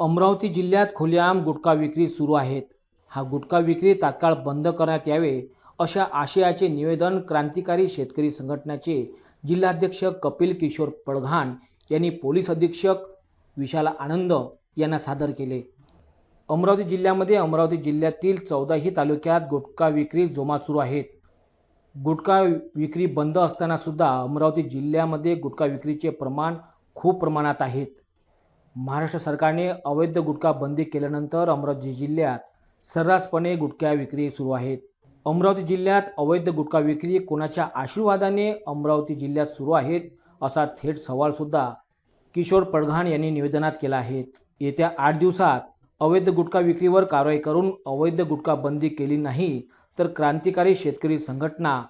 अमरावती जिल्ह्यात खुलेआम गुटखा विक्री सुरू आहेत. हा गुटखा विक्री तात्काळ बंद करण्यात यावे अशा आशयाचे निवेदन क्रांतिकारी शेतकरी संघटनेचे जिल्हाध्यक्ष कपिल किशोर पडघाण यांनी पोलीस अधीक्षक विशाल आनंद यांना सादर केले. अमरावती जिल्ह्यामध्ये अमरावती जिल्ह्यातील चौदाही तालुक्यात गुटखा विक्री जोमात सुरू आहेत. गुटखा विक्री बंद असतानासुद्धा अमरावती जिल्ह्यामध्ये गुटखा विक्रीचे प्रमाण खूप प्रमाणात आहेत. महाराष्ट्र सरकारने अवैध गुटखा बंदी केल्यानंतर अमरावती जिल्ह्यात सर्रासपणे गुटख्या विक्री सुरू आहेत. अमरावती जिल्ह्यात अवैध गुटखा विक्री कोणाच्या आशीर्वादाने अमरावती जिल्ह्यात सुरू आहेत असा थेट सवालसुद्धा किशोर पडघाण यांनी निवेदनात केला आहे. येत्या आठ दिवसात अवैध गुटखा विक्रीवर कारवाई करून अवैध गुटखा बंदी केली नाही तर क्रांतिकारी शेतकरी संघटना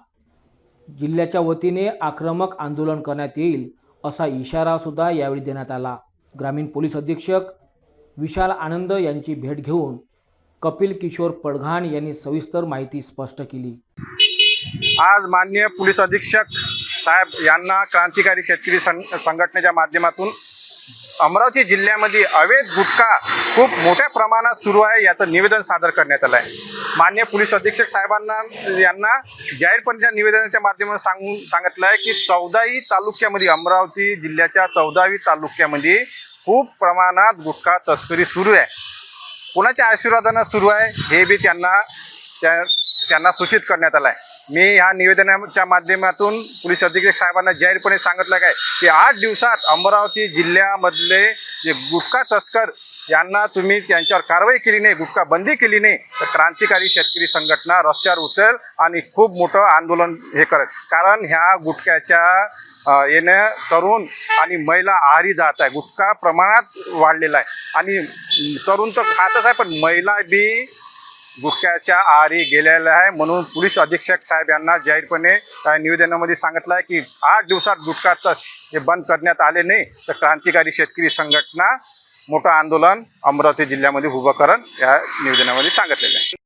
जिल्ह्याच्या वतीने आक्रमक आंदोलन करण्यात येईल असा इशारासुद्धा यावेळी देण्यात आला. ग्रामीण पोलीस अधीक्षक विशाल आनंद यांची भेट घेऊन कपिल किशोर पडघाण यांनी सविस्तर माहिती स्पष्ट केली. आज माननीय पोलीस अधीक्षक साहेब यांना क्रांतिकारी शेतकरी सं संघटनेच्या माध्यमातून अमरावती जिल्ह्यामध्ये अवैध गुटखा खूप मोठ्या प्रमाणात सुरू आहे याचं निवेदन सादर करण्यात आलं आहे मान्य पोलीस अधीक्षक साहेबांना यांना जाहीरपणे निवेदनाच्या माध्यमातून सांगून सांगितलं आहे की चौदाही तालुक्यामध्ये अमरावती जिल्ह्याच्या चौदावी तालुक्यामध्ये खूप प्रमाणात गुटखा तस्करी सुरू आहे. कोणाच्या आशीर्वादानं सुरू आहे हे बी त्यांना त्या त्यांना सूचित करण्यात आलं आहे मी ह्या निवेदनाच्या माध्यमातून पोलीस अधीक्षक साहेबांना जाहीरपणे सांगितलं काय की आठ दिवसात अमरावती जिल्ह्यामधले जे गुटखा तस्कर यांना तुम्ही त्यांच्यावर कारवाई केली नाही गुटखा बंदी केली नाही तर क्रांतिकारी शेतकरी संघटना रस्त्यावर उतरेल आणि खूप मोठं आंदोलन हे करेल. कारण ह्या गुटख्याच्या येणं तरुण आणि महिला आहारी जात आहे. गुटखा प्रमाणात वाढलेला आहे. आणि तरुण तर खातच आहे पण महिला बी गुटख्याच्या आरी गेलेला आहे. म्हणून पोलीस अधीक्षक साहेब यांना जाहीरपणे निवेदनामध्ये सांगितलं आहे की आठ दिवसात गुटखा तस हे बंद करण्यात आले नाही तर क्रांतिकारी शेतकरी संघटना मोठं आंदोलन अमरावती जिल्ह्यामध्ये उभं करण या निवेदनामध्ये सांगितलेलं आहे.